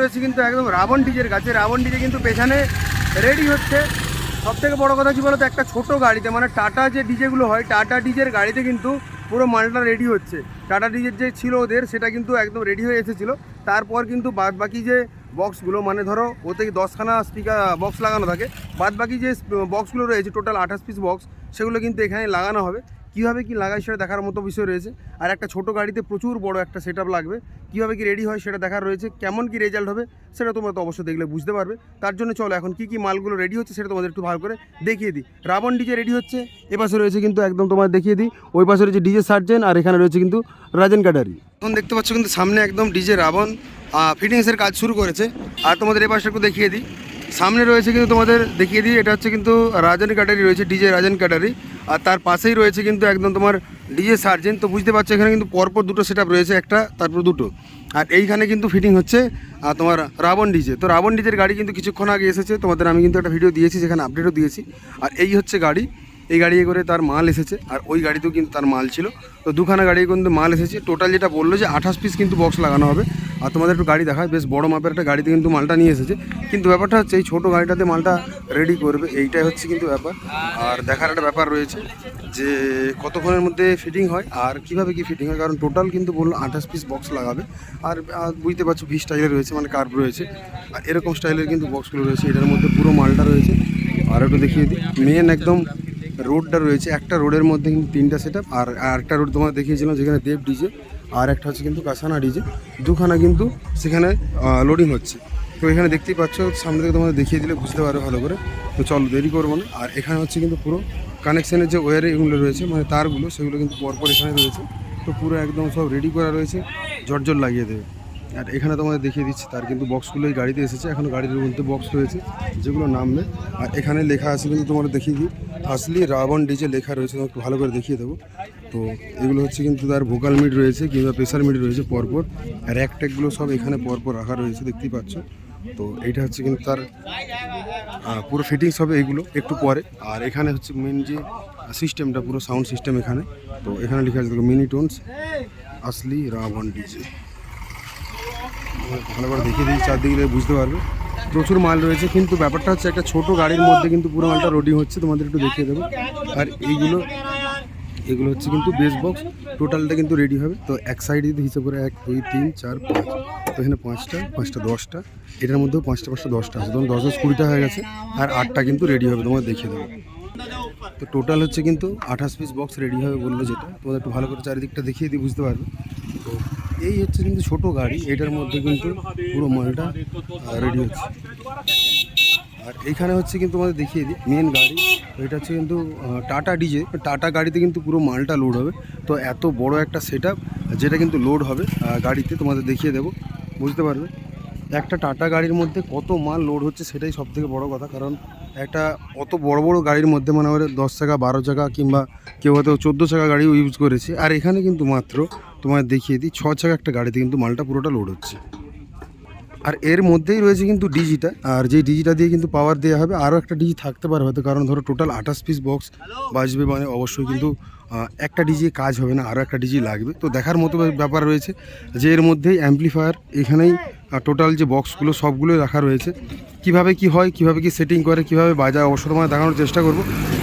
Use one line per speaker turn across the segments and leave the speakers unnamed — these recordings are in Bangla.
রয়েছে কিন্তু একদম রাবণ ডিজের কাছে রাবণ ডিজে কিন্তু পেছনে রেডি হচ্ছে। সব থেকে বড় কথা কী বলতো? একটা ছোট গাড়িতে মানে টাটা যে ডিজেগুলো হয়, টাটা ডিজের গাড়িতে কিন্তু পুরো মালটা রেডি হচ্ছে। টাটা ডিজের যে ছিল ওদের, সেটা কিন্তু একদম রেডি হয়ে এসেছিল। তারপর কিন্তু বাদ বাকি যে বক্সগুলো মানে ধরো ওতে দশখানা স্পিকার বক্স লাগানো থাকে। বাদ বাকি যে বক্সগুলো রয়েছে টোটাল আঠাশ পিস বক্স সেগুলো কিন্তু এখানে লাগানো হবে। কীভাবে কি লাগায় সেটা দেখার মতো বিষয় রয়েছে। আর একটা ছোট গাড়িতে প্রচুর বড় একটা সেট লাগবে। কীভাবে কি রেডি হয় সেটা দেখার রয়েছে। কেমন কি রেজাল্ট হবে সেটা তোমরা তো অবশ্যই দেখলে বুঝতে পারবে। তার জন্য চলো এখন কি কি মালগুলো রেডি হচ্ছে সেটা তোমাদের একটু ভালো করে দেখিয়ে দিই। রাবণ ডিজে রেডি হচ্ছে। এ পাশে রয়েছে কিন্তু একদম তোমার দেখিয়ে দিই। ওই পাশে রয়েছে ডিজে সার্জেন আর এখানে রয়েছে কিন্তু রাজেন কাটারি এখন দেখতে পাচ্ছ কিন্তু সামনে একদম ডিজে রাবণ ফিটিংসের কাজ শুরু করেছে। আর তোমাদের এ পাশে একটু দেখিয়ে দিই। সামনে রয়েছে কিন্তু তোমাদের দেখিয়ে দিই, এটা হচ্ছে কিন্তু রাজন ক্যাটারি রয়েছে, ডিজে রাজন ক্যাটারি। আর তার পাশেই রয়েছে কিন্তু একদম তোমার ডিজে সার্জেন, তো বুঝতে পারছ এখানে কিন্তু পরপর দুটো সেট রয়েছে, একটা, তারপর দুটো। আর এইখানে কিন্তু ফিটিং হচ্ছে আর তোমার রাবণ ডিজে। তো রাবণ ডিজের গাড়ি কিন্তু কিছুক্ষণ আগে এসেছে, তোমাদের আমি কিন্তু একটা ভিডিও দিয়েছি সেখানে আপডেটও দিয়েছি। আর এই হচ্ছে গাড়ি। এই গাড়ি করে তার মাল এসেছে, আর ওই গাড়িতেও কিন্তু তার মাল ছিল। তো দুখানা গাড়ি কিন্তু মাল এসেছে। টোটাল যেটা বলল যে আঠাশ পিস কিন্তু বক্স লাগানো হবে। আর তোমাদের একটু গাড়ি দেখায়, বেশ বড় মাপের একটা গাড়িতে কিন্তু মালটা নিয়ে এসেছে। কিন্তু ব্যাপারটা হচ্ছে, এই ছোটো গাড়িটাতে মালটা রেডি করবে, এইটাই হচ্ছে কিন্তু ব্যাপার। আর দেখার একটা ব্যাপার রয়েছে যে কতক্ষণের মধ্যে ফিটিং হয়, আর কীভাবে কি ফিটিং হয়, কারণ টোটাল কিন্তু বলল আঠাশ পিস বক্স লাগাবে। আর বুঝতে পারছ ভি স্টাইলে রয়েছে মানে কার্ভ রয়েছে। আর এরকম স্টাইলের কিন্তু বক্সগুলো রয়েছে, এটার মধ্যে পুরো মালটা রয়েছে। আর একটু দেখিয়ে দিই মেন একদম রোডটা রয়েছে, একটা রোডের মধ্যে কিন্তু তিনটা সেট আর আরেকটা রোড তোমার দেখিয়েছিলাম যেখানে দেব ডিজে আর একটা হচ্ছে কিন্তু কাসানা ডিজে দুখানা কিন্তু সেখানে লোডিং হচ্ছে। তো এখানে দেখতেই পাচ্ছ, সামনে থেকে তোমাদের দেখিয়ে দিলে বুঝতে পারবে ভালো করে। তো চলো, দেরি করব না। আর এখানে হচ্ছে কিন্তু পুরো কানেকশানের যে ওয়ারিংগুলো রয়েছে মানে তারগুলো, সেগুলো কিন্তু পরপর এখানে রয়েছে। তো পুরো একদম সব রেডি করা রয়েছে। জর্জর লাগিয়ে দেবে। আর এখানে তোমাদের দেখিয়ে দিচ্ছি, তার কিন্তু বক্সগুলো এই গাড়িতে এসেছে এখনও গাড়ির মধ্যে বক্স রয়েছে যেগুলো নামবে আর এখানে লেখা আছে কিন্তু তোমাদের দেখিয়ে দিই আসলি রাবণ ডিজে লেখা রয়েছে, তোমাকে ভালো করে দেখিয়ে দেবো। তো এগুলো হচ্ছে কিন্তু তার ভোকাল মিড রয়েছে কিংবা প্রেশার মিড রয়েছে পরপর, আর এক ট্যাগগুলো সব এখানে পরপর রাখা রয়েছে, দেখতেই পাচ্ছ। তো এইটা হচ্ছে কিন্তু তার পুরো ফিটিংস হবে এগুলো একটু পরে। আর এখানে হচ্ছে মেন যে সিস্টেমটা পুরো সাউন্ড সিস্টেম এখানে। তো এখানে লেখা আছে মিনি টোনস আসলি রাবণ ডিজে ভালো করে দেখিয়ে দিই চারদিকে বুঝতে পারবে। প্রচুর মাল রয়েছে, কিন্তু ব্যাপারটা হচ্ছে একটা ছোট গাড়ির মধ্যে কিন্তু পুরো মালটা রোডিং হচ্ছে, তোমাদের একটু দেখিয়ে দেবো। আর এইগুলো, এগুলো হচ্ছে কিন্তু বেস বক্স টোটালটা কিন্তু রেডি হবে। তো এক সাইডে যদি হিসেব করে, এক, দুই, তিন, চার, পাঁচ, তো এখানে পাঁচটা পাঁচটা, দশটা, এটার মধ্যেও পাঁচটা পাঁচটা, দশটা আছে। তখন দশ দশ, কুড়িটা হয়ে গেছে, আর আটটা কিন্তু রেডি হবে তোমার দেখিয়ে দেবো। তো টোটাল হচ্ছে কিন্তু আঠাশ পিস বক্স রেডি হবে বলল যেটা। তোমাদের একটু ভালো করে চারিদিকটা দেখিয়ে দিয়ে বুঝতে পারবে। এই হচ্ছে কিন্তু ছোট গাড়ি, এটার মধ্যে কিন্তু পুরো মালটা রেডি হচ্ছে। আর এইখানে হচ্ছে কিন্তু আমাদের দেখিয়ে দিই মেন গাড়ি, এটা হচ্ছে কিন্তু টাটা ডিজে টাটা গাড়িতে কিন্তু পুরো মালটা লোড হবে। তো এত বড় একটা সেট যেটা কিন্তু লোড হবে গাড়িতে তোমাদের দেখিয়ে দেবো, বুঝতে পারবে? একটা টাটা গাড়ির মধ্যে কত মাল লোড হচ্ছে সেটাই সব থেকে বড় কথা, কারণ একটা অত বড় বড় গাড়ির মধ্যে মানে আমাদের দশ চাকা, বারো চাকা কিংবা কেউ হয়তো চোদ্দ চাকা গাড়িও ইউজ করেছে। আর এখানে কিন্তু মাত্র তোমার দেখিয়ে দিই। ছ চাকা একটা গাড়িতে কিন্তু মালটা পুরোটা লোড হচ্ছে। আর এর মধ্যেই রয়েছে কিন্তু ডিজিটা, আর যে ডিজিটা দিয়ে কিন্তু পাওয়ার দেওয়া হবে, আরও একটা ডিজি থাকতে পারে হয়তো, কারণ ধরো টোটাল আঠাশ পিস বক্স বাজবে মানে অবশ্যই কিন্তু একটা ডিজি কাজ হবে না, আরও একটা ডিজি লাগবে। তো দেখার মতো ব্যাপার রয়েছে যে এর মধ্যেই অ্যাম্পলিফায়ার এখানেই টোটাল যে বক্সগুলো সবগুলোই রাখা রয়েছে। কীভাবে কি হয়, কীভাবে কি সেটিং করে, কীভাবে বাজায় অবশ্য তোমায় দেখানোর চেষ্টা করব।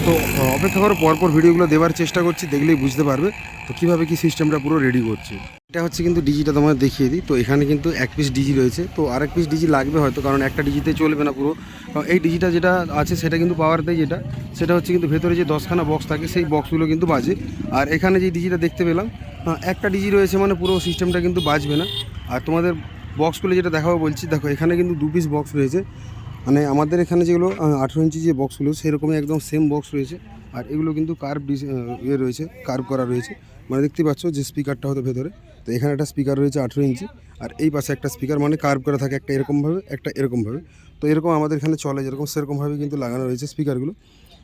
তো অপেক্ষা করো পরপর ভিডিওগুলো দেওয়ার চেষ্টা করছি, দেখলেই বুঝতে পারবে। তো কীভাবে কি সিস্টেমটা পুরো রেডি করছে। এটা হচ্ছে কিন্তু ডিজিটা তোমাদের দেখিয়ে দিই। তো এখানে কিন্তু এক পিস ডিজি রয়েছে। তো আরেক পিস ডিজি লাগবে হয়তো, কারণ একটা ডিজিতে চলবে না পুরো। কারণ এই ডিজিটা যেটা আছে, সেটা কিন্তু পাওয়ার দেয় যেটা। সেটা হচ্ছে কিন্তু ভেতরে যে দশখানা বক্স থাকে, সেই বক্সগুলো কিন্তু বাজে। আর এখানে যে ডিজিটা দেখতে পেলাম একটা ডিজি রয়েছে মানে পুরো সিস্টেমটা কিন্তু বাজবে না। আর তোমাদের বক্সগুলো যেটা দেখাবো বলছি, দেখো এখানে কিন্তু দু পিস বক্স রয়েছে। মানে আমাদের এখানে যেগুলো আঠেরো ইঞ্চি যে বক্সগুলো সেরকমই একদম সেম বক্স রয়েছে। আর এগুলো কিন্তু কার্ভ ইয়ে রয়েছে কার্ভ করা রয়েছে। মানে দেখতে পাচ্ছ যে স্পিকারটা হতো ভেতরে। তো এখানে একটা স্পিকার রয়েছে আঠেরো ইঞ্চি। আর এই পাশে একটা স্পিকার মানে কার্ভ করা থাকে একটা এরকমভাবে একটা এরকমভাবে। তো এরকম আমাদের এখানে চলে, যেরকম সেরকমভাবে কিন্তু লাগানো রয়েছে স্পিকারগুলো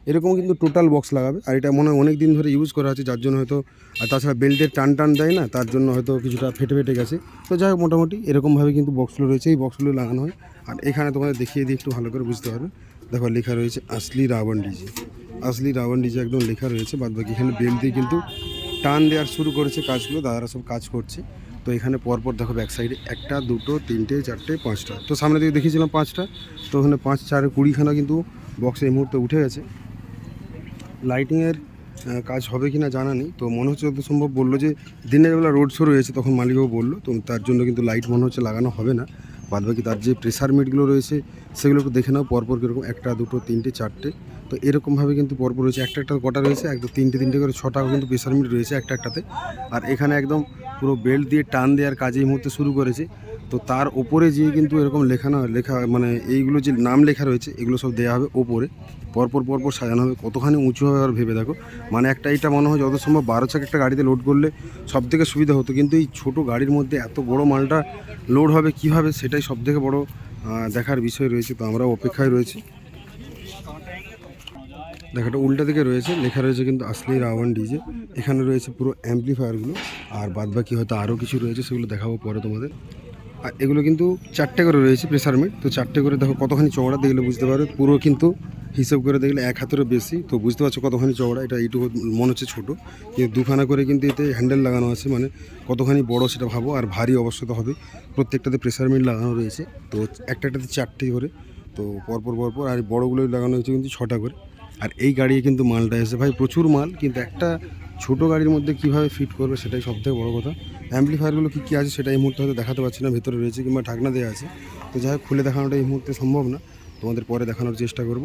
এরকম কিন্তু টোটাল বক্স লাগাবে। আর এটা মনে হয় অনেক দিন ধরে ইউজ করা আছে, যার জন্য হয়তো, আর তাছাড়া বেল্টের টান টান দেয় না, তার জন্য হয়তো কিছুটা ফেটে ফেটে গেছে। তো যাই হোক, মোটামুটি এরকমভাবে কিন্তু বক্সগুলো রয়েছে। এই বক্সগুলো লাগানো হয়। আর এখানে তোমাদের দেখিয়ে দিই, একটু ভালো করে বুঝতে পারবে। দেখো, লেখা রয়েছে আসলি রাবণ ডিজে। আসলি রাবণ ডিজে একদম লেখা রয়েছে। বাদ বাকি এখানে বেল দিয়ে কিন্তু টান দেওয়ার শুরু করেছে কাজগুলো, দাদারা সব কাজ করছে।
তো এখানে পরপর দেখো ব্যাক সাইডে একটা, দুটো, তিনটে, চারটে, পাঁচটা। তো সামনে দিকে দেখিয়েছিলাম পাঁচটা। তো ওখানে পাঁচ, চার, কুড়িখানা কিন্তু বক্স এই মুহূর্তে উঠে গেছে। লাইটিংয়ের কাজ হবে কি না জানা নেই। তো মনে হচ্ছে যত সম্ভব বলল যে, দিনের বেলা রোড শো রয়েছে তখন মালিকও বলল। তো তার জন্য কিন্তু লাইট মনে হচ্ছে লাগানো হবে না। বাদ বাকি তার যে প্রেসার মিটগুলো রয়েছে, সেগুলো একটু দেখে নাও। পরপর কীরকম একটা, দুটো, তিনটে, চারটে। তো এরকমভাবে কিন্তু পরপর রয়েছে। একটা একটা কটা রয়েছে, একদম তিনটে তিনটে করে, ছটা কিন্তু প্রেসার মিট রয়েছে একটা একটাতে। আর এখানে একদম পুরো বেল্ট দিয়ে টান দেওয়ার কাজ এই মুহূর্তে শুরু করেছে। তো তার ওপরে যে কিন্তু এরকম লেখানো, লেখা মানে এইগুলো যে নাম লেখা রয়েছে, এগুলো সব দেওয়া হবে ওপরে। পরপর পরপর সাজানো হবে। কতখানি উঁচু হবে আর ভেবে দেখো। মানে একটা এইটা মনে হয় যত সম্ভব বারো চাকা একটা গাড়িতে লোড করলে সব থেকে সুবিধা হতো। কিন্তু এই ছোট গাড়ির মধ্যে এত বড় মালটা লোড হবে কীভাবে, সেটাই সব থেকে বড় দেখার বিষয় রয়েছে। তো আমরা অপেক্ষায় রয়েছি। দেখাটা উল্টা দিকে রয়েছে, লেখা রয়েছে কিন্তু আসলি রাওয়ান ডিজে এখানে রয়েছে পুরো অ্যাম্পলিফায়ারগুলো আর বাদ বাকি হয়তো আরও কিছু রয়েছে, সেগুলো দেখাবো পরে তোমাদের। আর এগুলো কিন্তু চারটে করে রয়েছে প্রেসার মিট তো চারটে করে দেখো কতখানি চওড়া দেখলে বুঝতে পারো পুরো কিন্তু হিসেব করে দেখলে এক হাতেরও বেশি, তো বুঝতে পারছ কতখানি চওড়া, এটা এইটুকু মনে হচ্ছে ছোটো। কিন্তু দুখানা করে কিন্তু এতে হ্যান্ডেল লাগানো আছে মানে কতখানি বড় সেটা ভাবো, আর ভারী অবশ্য তো হবে। প্রত্যেকটাতে প্রেসার মিট লাগানো রয়েছে, তো একটা একটাতে চারটে করে, তো পরপর পরপর, আর বড়গুলোই লাগানো হয়েছে কিন্তু ছটা করে। আর এই গাড়ি কিন্তু মালটা এসে ভাই, প্রচুর মাল, কিন্তু একটা ছোট গাড়ির মধ্যে কীভাবে ফিট করবে সেটাই সব থেকে বড়ো কথা। অ্যাম্পলিফায়ারগুলো কী কী আছে সেটা এই মুহূর্তে হয়তো দেখাতে পারছি না, ভেতরে রয়েছে কিংবা ঢাকনা দেওয়া আছে। তো যাই খুলে দেখানোটা এই মুহূর্তে সম্ভব না। তোমাদের পরে দেখানোর চেষ্টা করব।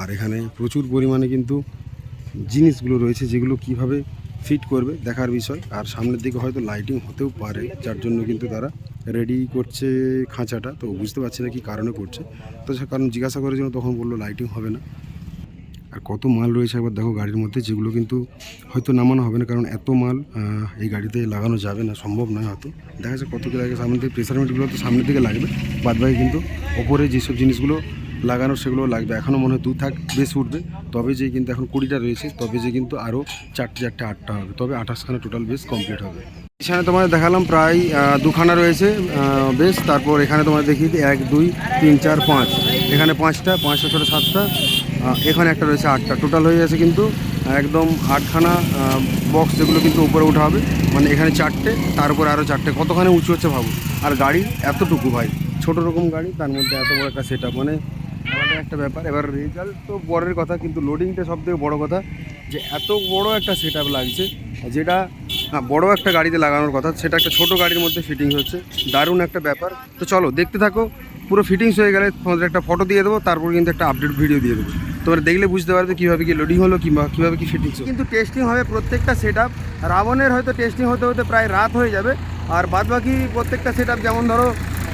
আর এখানে প্রচুর পরিমাণে কিন্তু জিনিসগুলো রয়েছে যেগুলো কীভাবে ফিট করবে দেখার বিষয়। আর সামনের দিকে হয়তো লাইটিং হতেও পারে, যার জন্য কিন্তু তারা রেডি করছে খাঁচাটা। তো বুঝতে পারছি না কী কারণে করছে। তো সে কারণ জিজ্ঞাসা করেছিল তখন বলল লাইটিং হবে না। আর কত মাল রয়েছে একবার দেখো গাড়ির মধ্যে, যেগুলো কিন্তু হয়তো নামানো হবে না, কারণ এত মাল এই গাড়িতে লাগানো যাবে না, সম্ভব নয় হয়তো। দেখা যাচ্ছে কত কি লাগে। সামনে থেকে প্রেসার মিটগুলো তো সামনের দিকে লাগবে, বাদ বাকি কিন্তু ওপরে যেসব জিনিসগুলো লাগানো, সেগুলো লাগবে। এখনও মনে হয় দু থাক বেশ উঠবে। তবে যে কিন্তু এখন কুড়িটা রয়েছে, তবে যে কিন্তু আরও চারটে চারটে, আটটা হবে। তবে আঠাশখানা টোটাল বেশ কমপ্লিট হবে। এখানে তোমাদের দেখালাম প্রায় দুখানা রয়েছে বেশ। তারপর এখানে তোমাদের দেখি এক, দুই, তিন, চার, পাঁচ। এখানে পাঁচটা পাঁচটা, ছোটো, সাতটা এখানে একটা রয়েছে আটটা। টোটাল হয়ে গেছে কিন্তু একদম আটখানা বক্স যেগুলো কিন্তু উপরে উঠা হবে। মানে এখানে চারটে, তার উপরে আরও চারটে। কতখানি উঁচু হচ্ছে ভাবো আর গাড়ি এতটুকু ভাই, ছোট রকম গাড়ি, তার মধ্যে এত বড় একটা সেট মানে আলাদা একটা ব্যাপার। এবার রেজাল্ট তো পরের কথা, কিন্তু লোডিংটা সব থেকে বড়ো কথা, যে এত বড় একটা সেট লাগছে, যেটা বড় একটা গাড়িতে লাগানোর কথা, সেটা একটা ছোট গাড়ির মধ্যে ফিটিংস হচ্ছে। দারুণ একটা ব্যাপার। তো চলো, দেখতে থাকো, পুরো ফিটিংস হয়ে গেলে তোমাদের একটা ফটো দিয়ে দেবো, তারপর কিন্তু একটা আপডেট ভিডিও দিয়ে দেবো। তোমরা দেখলে বুঝতে পারবে কীভাবে কি লোডিং হলো কিংবা কীভাবে কি ফিটিংস
কিন্তু টেস্টিং হবে প্রত্যেকটা সেট আপ রাবণের হয়তো টেস্টিং হতে হতে প্রায় রাত হয়ে যাবে। আর বাদবাকি প্রত্যেকটা সেট যেমন ধরো,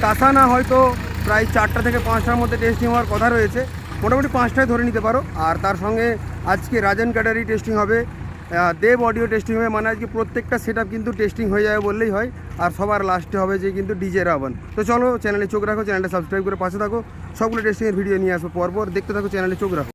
কাসানা হয়তো প্রায় চারটা থেকে পাঁচটার মধ্যে টেস্টিং হওয়ার কথা রয়েছে। মোটামুটি পাঁচটায় ধরে নিতে পারো। আর তার সঙ্গে আজকে রাজেন ক্যাটারি টেস্টিং হবে দেব অডিও টেস্টিং হবে। মানে আজকে প্রত্যেকটা সেট কিন্তু টেস্টিং হয়ে যাবে বললেই হয়। আর সবার লাস্টে হবে যে কিন্তু ডিজে রাবণ। তো চলো চ্যানেলে চোখ রাখো চ্যানেলটা সাবস্ক্রাইব করে পাশে থাকো। সবগুলো টেস্টিংয়ের ভিডিও নিয়ে আসব পরপর। দেখতে থাকো চ্যানেলে চোখ রাখো।